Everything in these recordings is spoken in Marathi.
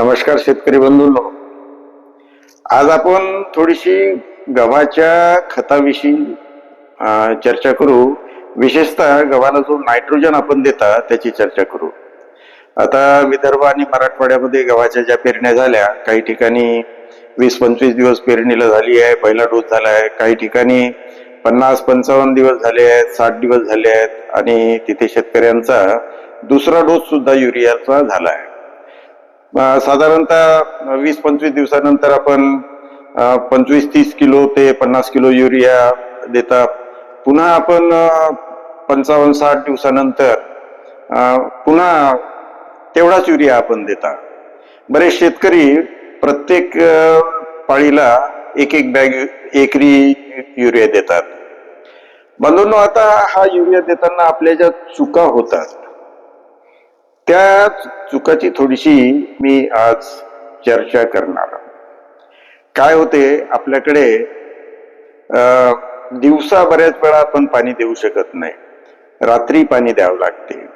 नमस्कार शेतकरी बंधूंनो. आज आपण थोडीशी गव्हाच्या खताविषयी चर्चा करू. विशेषतः गव्हाला जो नायट्रोजन आपण देता त्याची चर्चा करू. आता विदर्भ आणि मराठवाड्यामध्ये गव्हाच्या ज्या पेरण्या झाल्या काही ठिकाणी वीस पंचवीस दिवस पेरणीला झाली आहे पहिला डोस झाला आहे. काही ठिकाणी पन्नास पंचावन्न दिवस झाले आहेत साठ दिवस झाले आहेत आणि तिथे शेतकऱ्यांचा दुसरा डोस सुद्धा युरियाचा झाला आहे. साधारणतः वीस पंचवीस दिवसानंतर आपण पंचवीस तीस किलो ते पन्नास किलो युरिया देता. पुन्हा आपण पंचावन्न साठ दिवसानंतर पुन्हा तेवढाच युरिया आपण देता. बरेच शेतकरी प्रत्येक पाळीला एक एक बॅग एकरी युरिया देतात. बंधूंनो आता हा युरिया देताना आपल्या ज्या चुका होतात त्या चुकाची थोडीशी मी आज चर्चा करणार काय होते आपल्याकडे अं, दिवसा बऱ्याच वेळा आपण पाणी देऊ शकत नाही. रात्री पाणी द्यावं लागते.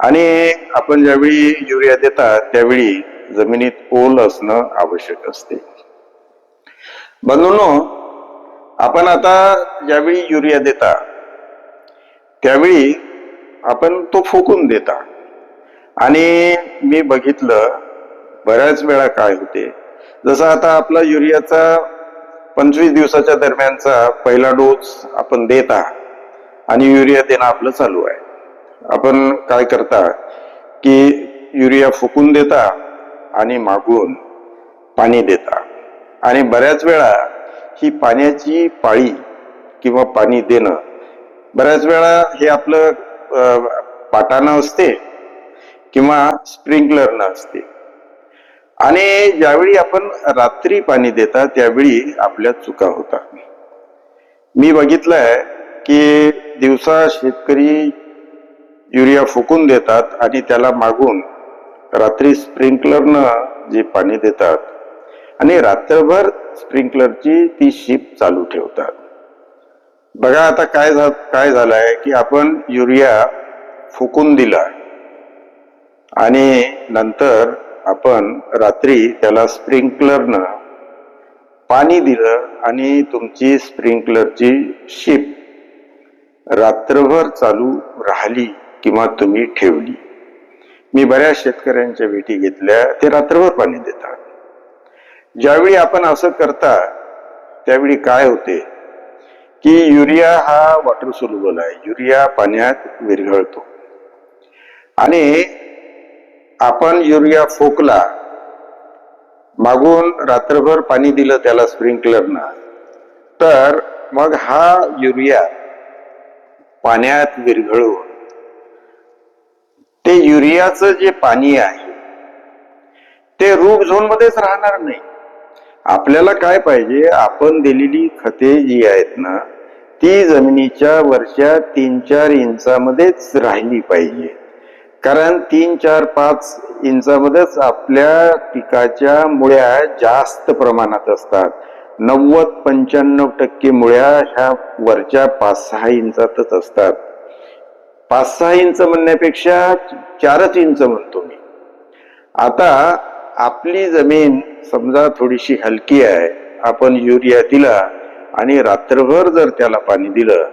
आणि आपण ज्यावेळी युरिया देता त्यावेळी जमिनीत ओल असणं आवश्यक असते. बंधूंनो आपण आता ज्यावेळी युरिया देता त्यावेळी आपण तो फुकून देता. आणि मी बघितलं बऱ्याच वेळा काय होते. जसं आता आपला युरियाचा पंचवीस दिवसाच्या दरम्यानचा पहिला डोस आपण देता आणि युरिया देणं आपलं चालू आहे. आपण काय करता की युरिया फुकून देता आणि मागून पाणी देता. आणि बऱ्याच वेळा ही पाण्याची पाळी किंवा पाणी देणं बऱ्याच वेळा हे आपलं पाटानं असते किंवा स्प्रिंकलरनं असते. आणि ज्यावेळी आपण रात्री पाणी देता त्यावेळी आपल्या चुका होतात. मी बघितलंय की दिवसा शेतकरी युरिया फुकून देतात आणि त्याला मागून रात्री स्प्रिंकलरनं जे पाणी देतात आणि रात्रभर स्प्रिंकलरची ती शिप चालू ठेवतात. बघा आता काय झा काय झालंय की आपण युरिया फुकून दिला आणि नंतर आपण रात्री त्याला स्प्रिंकलरनं पाणी दिलं आणि तुमची स्प्रिंकलरची शिप रात्रभर चालू राहिली किंवा तुम्ही ठेवली. मी बऱ्याच शेतकऱ्यांच्या भेटी घेतल्या ते रात्रभर पाणी देतात. ज्यावेळी आपण असं करता त्यावेळी काय होते? की युरिया हा वॉटर सोल्युबल आहे. युरिया पाण्यात विरघळतो. आणि आपण युरिया फोकला मागून रात्रभर पाणी दिलं त्याला स्प्रिंकलरनं तर मग हा युरिया पाण्यात विरघळून ते युरियाचं जे पाणी आहे ते रूप झोन मध्येच राहणार नाही. आपल्याला काय पाहिजे? आपण दिलेली खते जी आहेत ना ती जमिनीच्या वरच्या तीन चार इंचामध्येच राहिली पाहिजे. कारण तीन चार पाच इंचामध्येच आपल्या पिकाच्या मुळ्या जास्त प्रमाणात असतात. नव्वद पंच्याण्णव टक्के मुळ्या ह्या वरच्या पाच सहा इंचातच असतात. पाच सहा इंच म्हणण्यापेक्षा चारच इंच म्हणतो मी. आता आपली जमीन समजा थोडीशी हलकी आहे आपण युरिया दिला आणि रात्रभर जर त्याला पाणी दिलं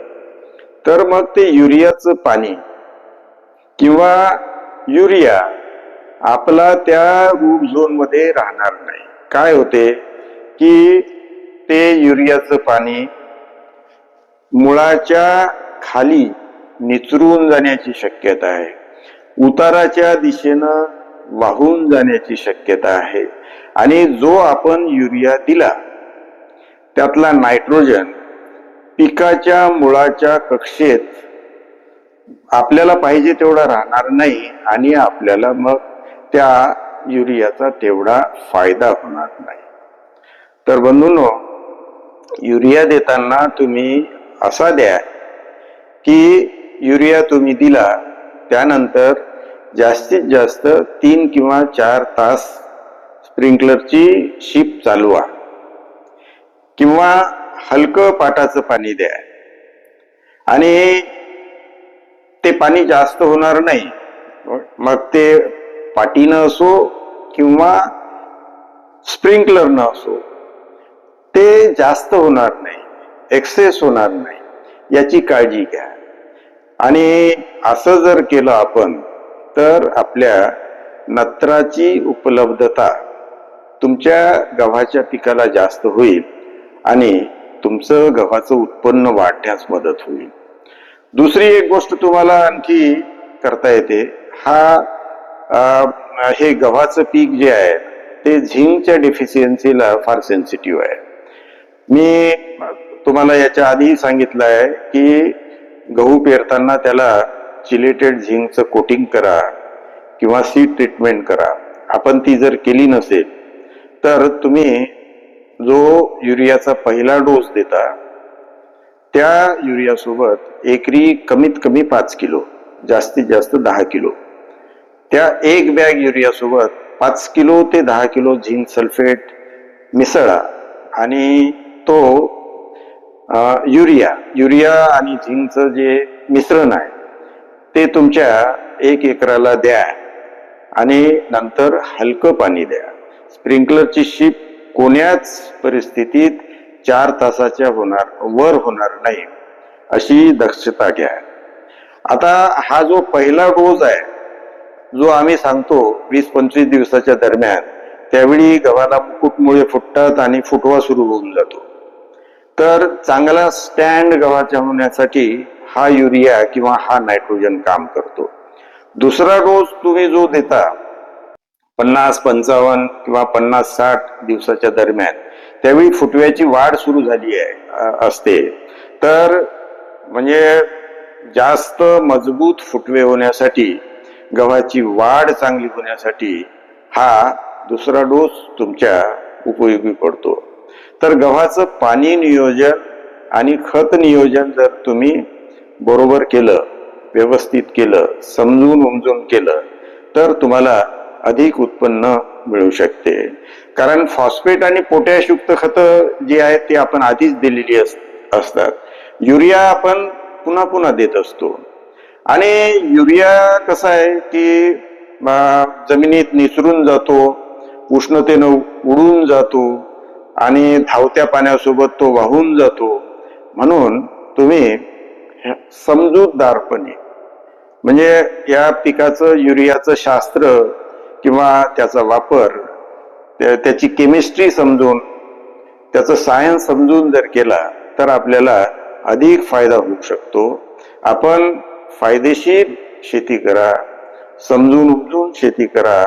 तर मग ते युरियाचं पाणी किंवा युरिया आपला त्या रूप झोनमध्ये राहणार नाही. काय होते? की ते युरियाचं पाणी मुळाच्या खाली निचरून जाण्याची शक्यता आहे. उताराच्या दिशेनं वाहून जाण्याची शक्यता आहे. आणि जो आपण युरिया दिला त्यातला नायट्रोजन पिकाच्या मुळाच्या कक्षेत आपल्याला पाहिजे तेवढा राहणार नाही आणि आपल्याला मग त्या युरियाचा तेवढा फायदा होणार नाही. तर बंधूंनो युरिया देताना तुम्ही असा द्या की युरिया तुम्ही दिला त्यानंतर जास्तीत जास्त तीन किंवा चार तास स्प्रिंकलरची शिप चालवा किंवा हलकं पाटाचं पाणी द्या. आणि ते पाणी जास्त होणार नाही. मग ते पाटीनं असो किंवा स्प्रिंकलरनं असो ते जास्त होणार नाही एक्सेस होणार नाही याची काळजी घ्या. आणि असं जर केलं आपण तर आपल्या नत्राची उपलब्धता तुमच्या गव्हाच्या पिकाला जास्त होईल आणि तुमचं गव्हाचं उत्पन्न वाढण्यास मदत होईल. दुसरी एक गोष्ट तुम्हाला आणखी करता येते. हा हे गव्हाचं पीक जे आहे ते झिंकच्या डेफिशियन्सीला फार सेन्सिटिव्ह आहे. मी तुम्हाला याच्या आधीही सांगितलं आहे की गहू पेरताना त्याला चिलेटेड झिंकचं कोटिंग करा किंवा सीड ट्रीटमेंट करा. आपण ती जर केली नसेल तर तुम्ही जो युरियाचा पहिला डोस देता त्या युरियासोबत एकरी कमीत कमी पाच किलो जास्तीत जास्त दहा किलो. त्या एक बॅग युरियासोबत पाच किलो ते दहा किलो झिंक सल्फेट मिसळा आणि तो युरिया युरिया आणि झिंकचं जे मिश्रण आहे ते तुमच्या एक एकराला द्या आणि नंतर हलकं पाणी द्या. स्प्रिंकलरची शिप कोण्याच परिस्थितीत चार तासाच्या होणार वर होणार नाही अशी दक्षता घ्या. आता हा जो पहिला डोस आहे जो आम्ही सांगतो वीस पंचवीस दिवसाच्या दरम्यान त्यावेळी गव्हाला मुकुटमुळे फुटतात आणि फुटवा सुरू होऊन जातो. तर चांगला स्टँड गव्हाच्या होण्यासाठी हा युरिया किंवा हा नायट्रोजन काम करतो. दुसरा डोस तुम्ही जो देता पन्नास पंचावन्न किंवा पन्नास साठ दिवसाच्या दरम्यान. त्यावेळी फुटव्याची वाढ सुरू झाली आहे असते. तर म्हणजे जास्त मजबूत फुटवे होण्यासाठी गव्हाची वाढ चांगली होण्यासाठी हा दुसरा डोस तुमच्या उपयोगी पडतो. तर गव्हाचं पाणी नियोजन आणि खत नियोजन जर तुम्ही बरोबर केलं व्यवस्थित केलं समजून उमजून केलं तर तुम्हाला अधिक उत्पन्न मिळू शकते. कारण फॉस्फेट आणि पोटॅशयुक्त खतं जी आहेत ती आपण आधीच दिलेली अस- असतात. युरिया आपण पुन्हा पुन्हा देत असतो. आणि युरिया कसा आहे की जमिनीत निसरून जातो उष्णतेनं उडून जातो आणि धावत्या पाण्यासोबत तो वाहून जातो. म्हणून तुम्ही समजूतदारपणे म्हणजे या पिकाचं युरियाचं शास्त्र किंवा त्याचा वापर त्याची केमिस्ट्री समजून त्याचं सायन्स समजून जर केला तर आपल्याला अधिक फायदा होऊ शकतो. आपण फायदेशीर शेती करा समजून उमजून शेती करा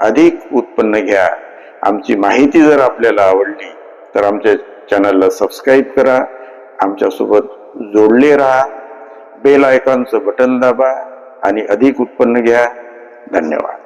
अधिक उत्पन्न घ्या. आमची माहिती जर आपल्याला आवडली तर आमच्या चॅनलला सबस्क्राईब करा. आमच्यासोबत जोडले राहा. बेल आयकॉनचं बटन दाबा आणि अधिक उत्पन्न घ्या. धन्यवाद.